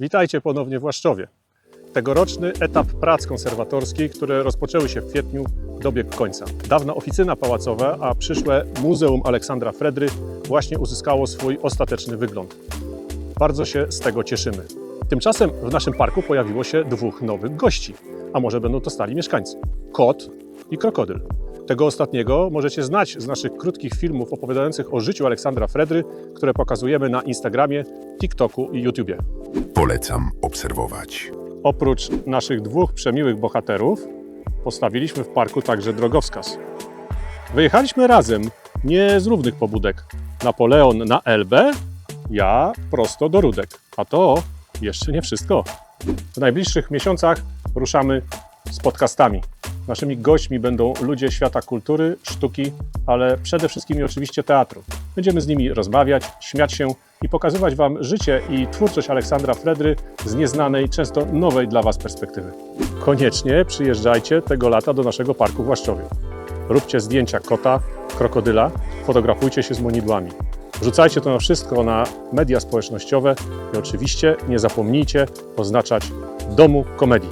Witajcie ponownie w Łaszczowie. Tegoroczny etap prac konserwatorskich, które rozpoczęły się w kwietniu, dobiegł końca. Dawna oficyna pałacowa, a przyszłe Muzeum Aleksandra Fredry właśnie uzyskało swój ostateczny wygląd. Bardzo się z tego cieszymy. Tymczasem w naszym parku pojawiło się dwóch nowych gości, a może będą to stali mieszkańcy. Kot i krokodyl. Tego ostatniego możecie znać z naszych krótkich filmów opowiadających o życiu Aleksandra Fredry, które pokazujemy na Instagramie, TikToku i YouTubie. Polecam obserwować. Oprócz naszych dwóch przemiłych bohaterów, postawiliśmy w parku także drogowskaz. Wyjechaliśmy razem, nie z równych pobudek. Napoleon na Elbę, ja prosto do Rudek. A to jeszcze nie wszystko. W najbliższych miesiącach ruszamy z podcastami. Naszymi gośćmi będą ludzie świata kultury, sztuki, ale przede wszystkim oczywiście teatru. Będziemy z nimi rozmawiać, śmiać się i pokazywać Wam życie i twórczość Aleksandra Fredry z nieznanej, często nowej dla Was perspektywy. Koniecznie przyjeżdżajcie tego lata do naszego parku w Łaszczowie. Róbcie zdjęcia kota, krokodyla, fotografujcie się z monidłami. Wrzucajcie to na wszystko na media społecznościowe i oczywiście nie zapomnijcie oznaczać domu komedii.